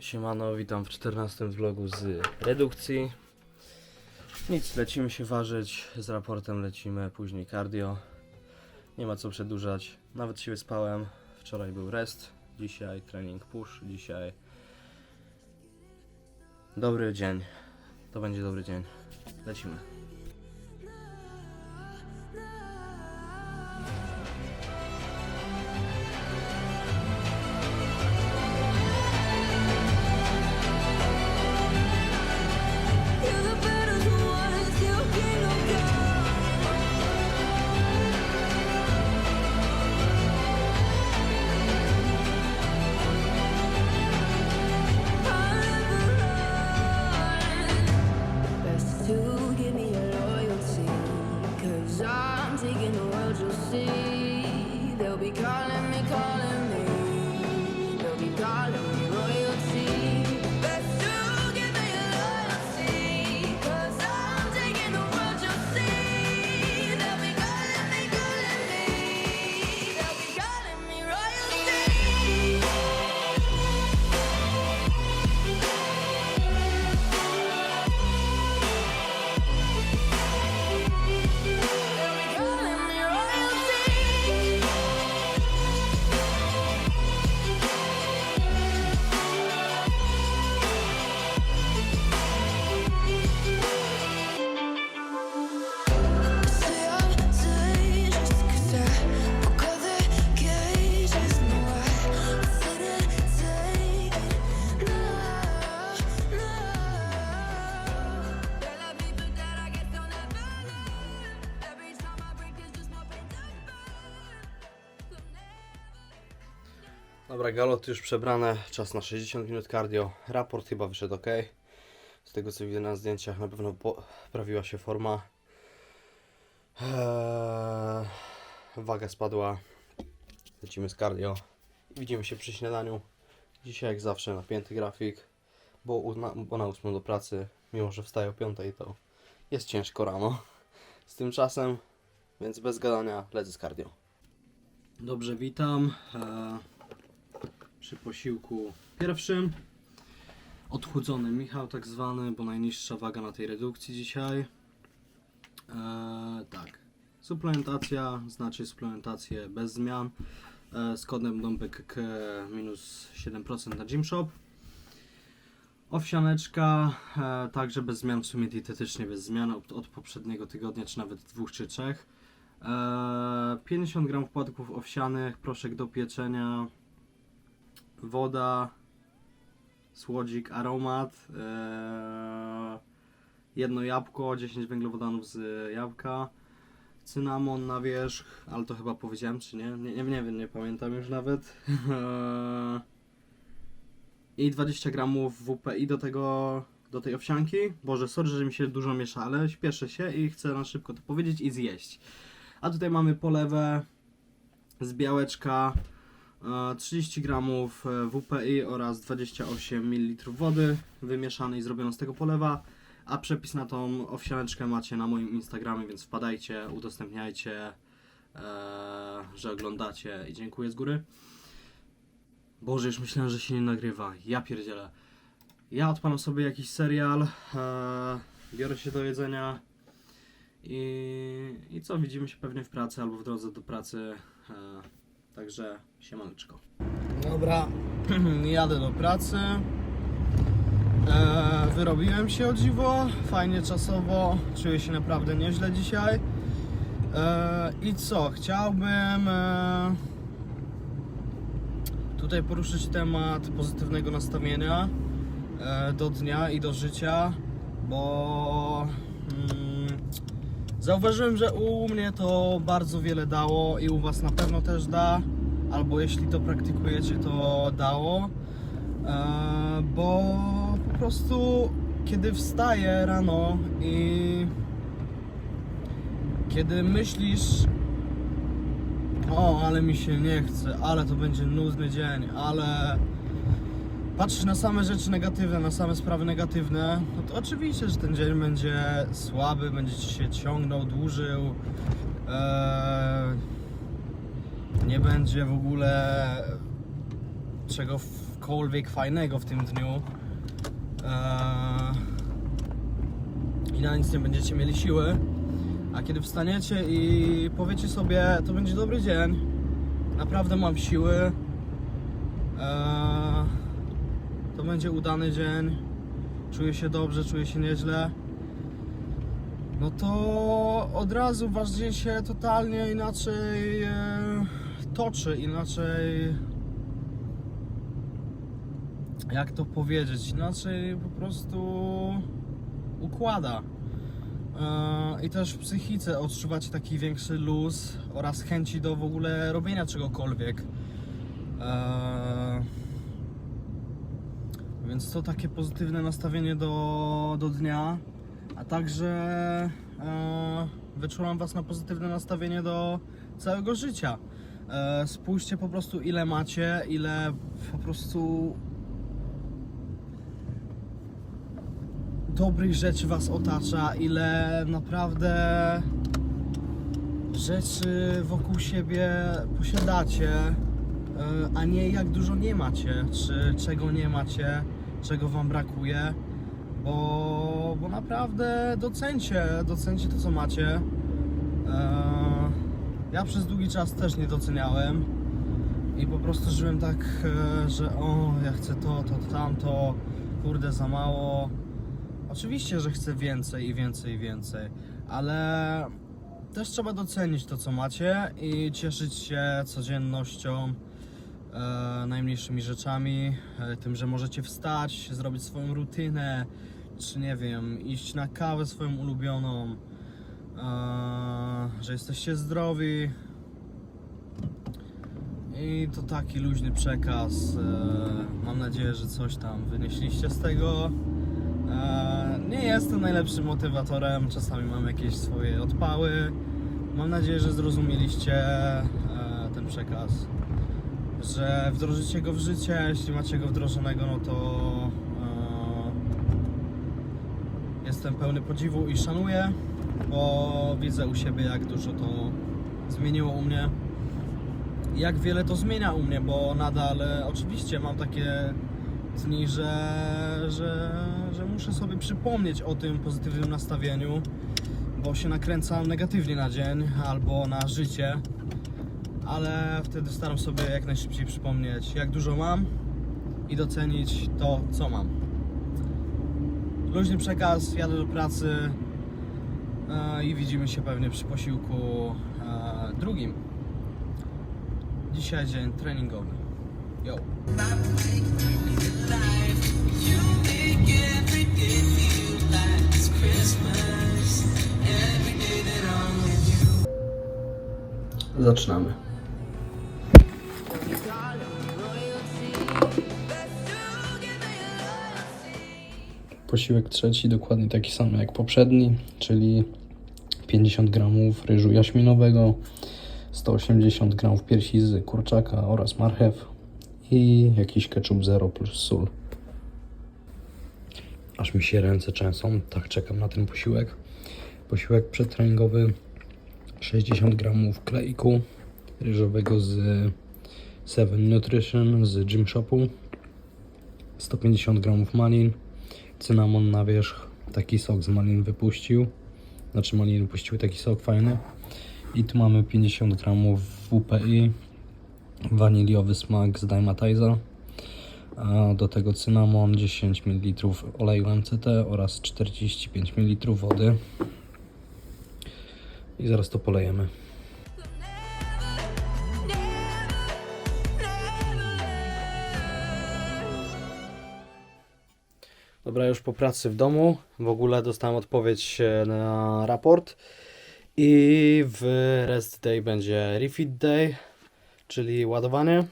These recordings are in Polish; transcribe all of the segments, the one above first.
Siemano, witam w 14 vlogu z redukcji. Nic, lecimy się ważyć, z raportem lecimy, później cardio. Nie ma co przedłużać, nawet się wyspałem. Wczoraj był rest, dzisiaj trening push, dzisiaj dobry dzień. To będzie dobry dzień. Lecimy. Dobra, galoty już przebrane, czas na 60 minut cardio. Raport chyba wyszedł ok. Z tego co widzę na zdjęciach na pewno poprawiła się forma. Eee, waga spadła. Lecimy z cardio. I widzimy się przy śniadaniu. Dzisiaj jak zawsze napięty grafik, bo, u- na, bo na 8 do pracy, mimo że wstaję o 5 to jest ciężko rano. Z tym czasem, więc bez gadania lecę z cardio. Dobrze, witam. Eee, przy posiłku pierwszym. Odchudzony Michał, tak zwany, bo najniższa waga na tej redukcji dzisiaj. Eee, tak. Suplementacja znaczy suplementację bez zmian. E, z kodem DOMBEKK minus 7% na Gymshop. Owsianeczka, e, także bez zmian, w sumie dietetycznie bez zmian od, od poprzedniego tygodnia, czy nawet dwóch czy trzech. E, 50 gram płatków owsianych, proszek do pieczenia, woda, słodzik, aromat, e, jedno jabłko, 10 węglowodanów z jabłka, cynamon na wierzch, ale to chyba powiedziałem czy nie? Nie, nie, nie wiem, nie pamiętam już nawet. E, I 20 gramów WPI do tego, do tej owsianki. Boże, sorry, że mi się dużo miesza, ale śpieszę się i chcę na szybko to powiedzieć i zjeść. A tutaj mamy polewę z białeczka, e, 30 gramów e, WPI oraz 28 ml wody wymieszanej zrobiono z tego polewa. A przepis na tą owsianeczkę macie na moim Instagramie, więc wpadajcie, udostępniajcie, e, że oglądacie i dziękuję z góry. Boże, już myślałem, że się nie nagrywa. Ja pierdzielę. Ja odpalam sobie jakiś serial, e, biorę się do jedzenia i, i co, widzimy się pewnie w pracy albo w drodze do pracy. E, także siemaneczko. Dobra, jadę do pracy. E, wyrobiłem się o dziwo, fajnie czasowo, czuję się naprawdę nieźle dzisiaj. E, I co, chciałbym e, tutaj poruszyć temat pozytywnego nastawienia do dnia i do życia, bo mm, zauważyłem, że u mnie to bardzo wiele dało i u Was na pewno też da, albo jeśli to praktykujecie, to dało, e, bo po prostu kiedy wstaję rano i kiedy myślisz o, ale mi się nie chce, ale to będzie nudny dzień, ale patrzysz na same rzeczy negatywne, na same sprawy negatywne, no to oczywiście, że ten dzień będzie słaby, będzie ci się ciągnął, dłużył. Eee, nie będzie w ogóle czego w cokolwiek fajnego w tym dniu eee, i na nic nie będziecie mieli siły, a kiedy wstaniecie i powiecie sobie, to będzie dobry dzień, naprawdę mam siły, eee, to będzie udany dzień, czuję się dobrze, czuję się nieźle, no to od razu wasz dzień się totalnie inaczej e, toczy, inaczej jak to powiedzieć, inaczej po prostu układa. E, I też w psychice odczuwacie taki większy luz oraz chęci do w ogóle robienia czegokolwiek. Więc to takie pozytywne nastawienie do, do dnia, a także e, wyczułam Was na pozytywne nastawienie do całego życia. E, spójrzcie po prostu ile macie, ile po prostu dobrych rzeczy Was otacza, ile naprawdę rzeczy wokół siebie posiadacie, e, a nie jak dużo nie macie, czy czego nie macie, czego Wam brakuje, bo, bo naprawdę docencie, docencie to co macie. E, Ja przez długi czas też nie doceniałem i po prostu żyłem tak, e, że o, ja chcę to, to, tamto, kurde za mało. Oczywiście, że chcę więcej i więcej i więcej, ale też trzeba docenić to, co macie i cieszyć się codziennością, najmniejszymi rzeczami, e, tym, że możecie wstać, zrobić swoją rutynę, czy nie wiem, iść na kawę swoją ulubioną, e, że jesteście zdrowi. I to taki luźny przekaz. E, mam nadzieję, że coś tam wynieśliście z tego. E, Nie jestem najlepszym motywatorem, czasami mam jakieś swoje odpały. Mam nadzieję, że zrozumieliście e, ten przekaz, że wdrożycie go w życie. Jeśli macie go wdrożonego, no to e, jestem pełny podziwu i szanuję, bo widzę u siebie, jak dużo to zmieniło u mnie. Jak wiele to zmienia u mnie, bo nadal e, oczywiście mam takie dni, że, że, że muszę sobie przypomnieć o tym pozytywnym nastawieniu, bo się nakręcam negatywnie na dzień albo na życie, ale wtedy staram sobie jak najszybciej przypomnieć, jak dużo mam i docenić to, co mam. Luźny przekaz, jadę do pracy e, i widzimy się pewnie przy posiłku e, drugim. Dzisiaj dzień treningowy. Yo. Zaczynamy. Posiłek trzeci, dokładnie taki sam jak poprzedni, czyli 50 gramów ryżu jaśminowego, 180 gramów piersi z kurczaka oraz marchew i jakiś ketchup zero plus sól. Aż mi się ręce trzęsą, tak czekam na ten posiłek. Posiłek przedtreningowy 60 gramów klejku ryżowego z Seven Nutrition z Gym Shopu 150 gramów malin cynamon na wierzch. Taki sok z malin wypuścił. Znaczy maliny wypuściły taki sok fajny. I tu mamy 50 gramów WPI waniliowy smak z Dymatiza a do tego cynamon 10 ml oleju MCT oraz 45 ml wody. I zaraz to polejemy Dobra, już po pracy w domu. W ogóle dostałem odpowiedź e, na raport. I w rest day będzie refit day, czyli ładowanie.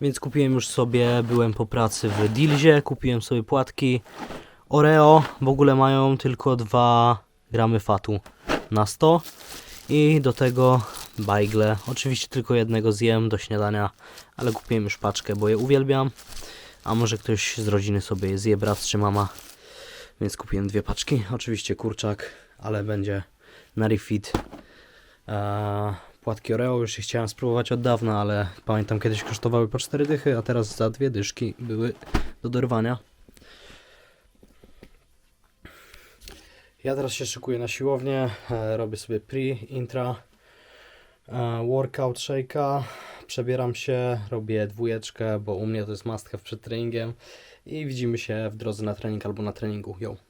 Więc kupiłem już sobie, byłem po pracy w Dilzie, kupiłem sobie płatki Oreo. W ogóle mają tylko 2 gramy fatu na 100. I do tego bajgle. Oczywiście tylko jednego zjem do śniadania, ale kupiłem już paczkę, bo je uwielbiam. A może ktoś z rodziny sobie je zje, brat czy mama. Więc kupiłem dwie paczki. Oczywiście kurczak, ale będzie na refit. Eee, Płatki Oreo już chciałem spróbować od dawna, ale pamiętam kiedyś kosztowały po 4 dychy, a teraz za dwie dyszki były do dorwania. Ja teraz się szykuję na siłownię, e, robię sobie pre-intra, e, workout shake'a, przebieram się, robię dwójeczkę, bo u mnie to jest must have przed treningiem i widzimy się w drodze na trening albo na treningu. Yo.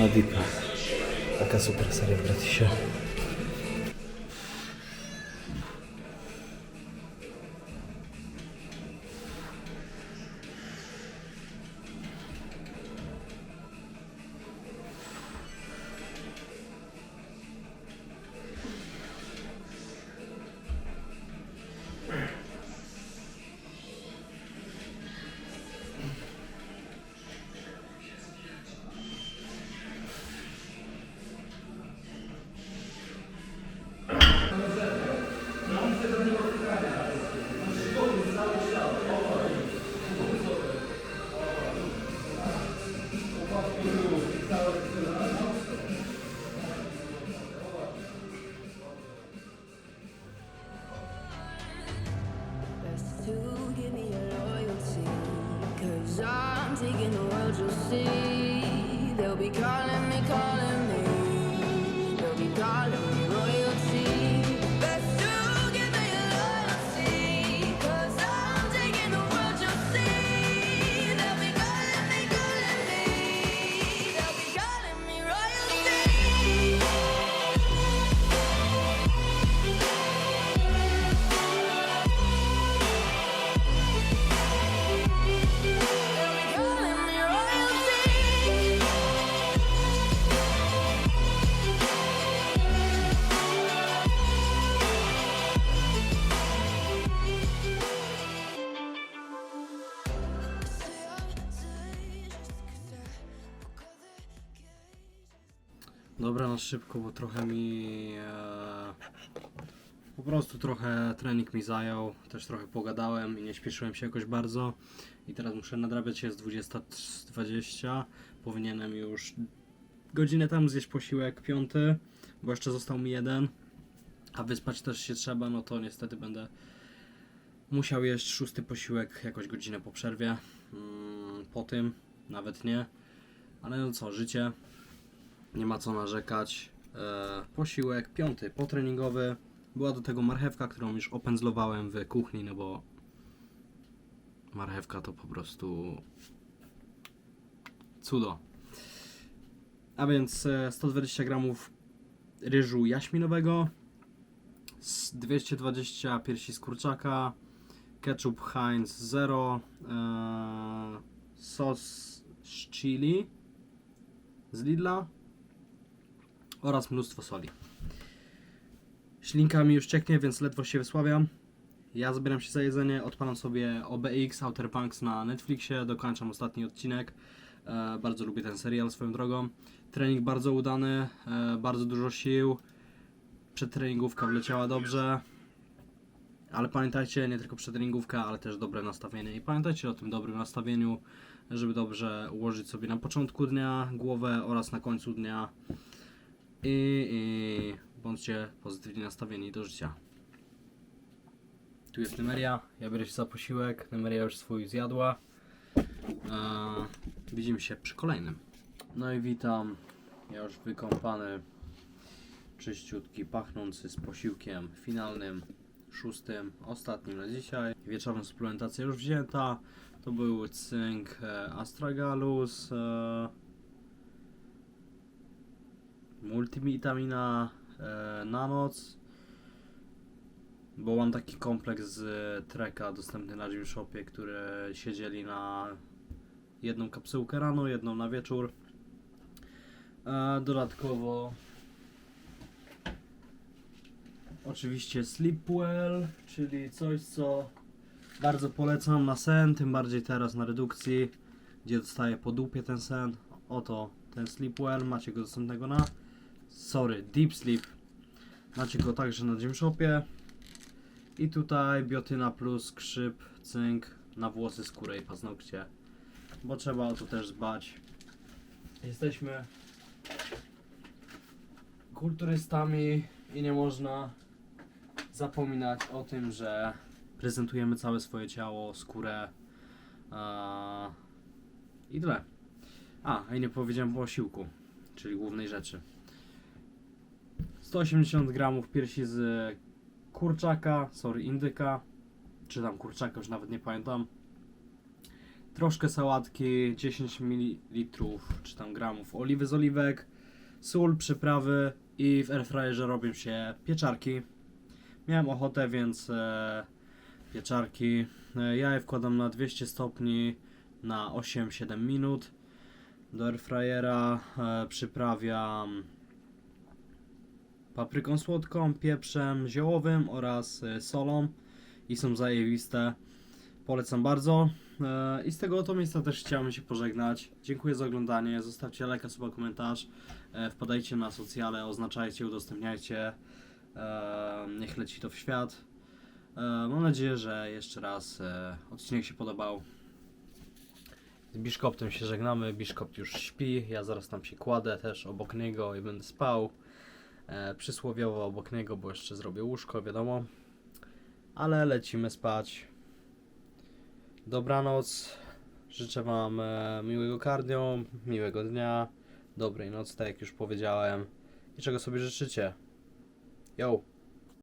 não i pa... Aka su presari, bratiša. They'll be calling me, calling me. They'll be calling me Dobra, na szybko, bo trochę mi. E, po prostu trochę trening mi zajął. Też trochę pogadałem i nie śpieszyłem się jakoś bardzo. I teraz muszę nadrabiać, jest 20.20. Powinienem już godzinę temu zjeść posiłek piąty, bo jeszcze został mi jeden. A wyspać też się trzeba, no to niestety będę musiał jeść szósty posiłek jakoś godzinę po przerwie. Mm, po tym, nawet nie. Ale no co, życie. Nie ma co narzekać. E, posiłek piąty, potreningowy. Była do tego marchewka, którą już opędzlowałem w kuchni, no bo marchewka to po prostu cudo. A więc e, 120 gramów ryżu jaśminowego, z 220 piersi z kurczaka, ketchup Heinz Zero, e, sos z chili z Lidla oraz mnóstwo soli. Ślinka mi już cieknie, więc ledwo się wysławiam. Ja zabieram się za jedzenie, odpalam sobie OBX Outer Banks na Netflixie, dokończam ostatni odcinek. E, bardzo lubię ten serial swoją drogą. Trening bardzo udany, e, bardzo dużo sił. Przedtreningówka wleciała dobrze. Ale pamiętajcie, nie tylko przedtreningówka, ale też dobre nastawienie. I pamiętajcie o tym dobrym nastawieniu, żeby dobrze ułożyć sobie na początku dnia głowę oraz na końcu dnia. I, i bądźcie pozytywnie nastawieni do życia. Tu jest Nemeria, ja biorę się za posiłek, Nemeria już swój zjadła. Widzimy się przy kolejnym. No i witam, ja już wykąpany, czyściutki, pachnący z posiłkiem finalnym, szóstym, ostatnim na dzisiaj. Wieczorna suplementacja już wzięta, to był cynk e, Astragalus, e, multivitamina e, na noc, bo mam taki kompleks z treka dostępny na Gym Shopie, które siedzieli na jedną kapsułkę rano, jedną na wieczór. E, dodatkowo oczywiście Sleepwell, czyli coś co bardzo polecam na sen, tym bardziej teraz na redukcji, gdzie dostaję po dupie ten sen. Oto ten Sleepwell, macie go dostępnego na sorry, Deep Sleep. Macie go także na Gym Shopie. I tutaj biotyna plus krzyp, cynk na włosy, skórę i paznokcie. Bo trzeba o to też dbać. Jesteśmy kulturystami i nie można zapominać o tym, że prezentujemy całe swoje ciało, skórę a, i tyle. A, i nie powiedziałem o czyli głównej rzeczy. 180 gramów piersi z kurczaka, sorry, indyka, czy tam kurczaka, już nawet nie pamiętam. Troszkę sałatki, 10 ml, czy tam gramów oliwy z oliwek, sól, przyprawy i w airfryerze robią się pieczarki. Miałem ochotę, więc e, pieczarki. E, ja je wkładam na 200 stopni na 8-7 minut. Do airfryera e, przyprawiam papryką słodką, pieprzem ziołowym oraz e, solą i są zajebiste. Polecam bardzo. E, I z tego oto miejsca też chciałem się pożegnać. Dziękuję za oglądanie. Zostawcie lajka, suba, komentarz. E, Wpadajcie na socjale, oznaczajcie, udostępniajcie. Niech leci to w świat. Mam nadzieję, że jeszcze raz odcinek się podobał. Z Biszkoptem się żegnamy. Biszkopt już śpi. Ja zaraz tam się kładę też obok niego i będę spał. E, przysłowiowo obok niego, bo jeszcze zrobię łóżko, wiadomo. Ale lecimy spać. Dobranoc. Życzę Wam e, miłego cardio, miłego dnia, dobrej nocy, tak jak już powiedziałem. I czego sobie życzycie. Yo!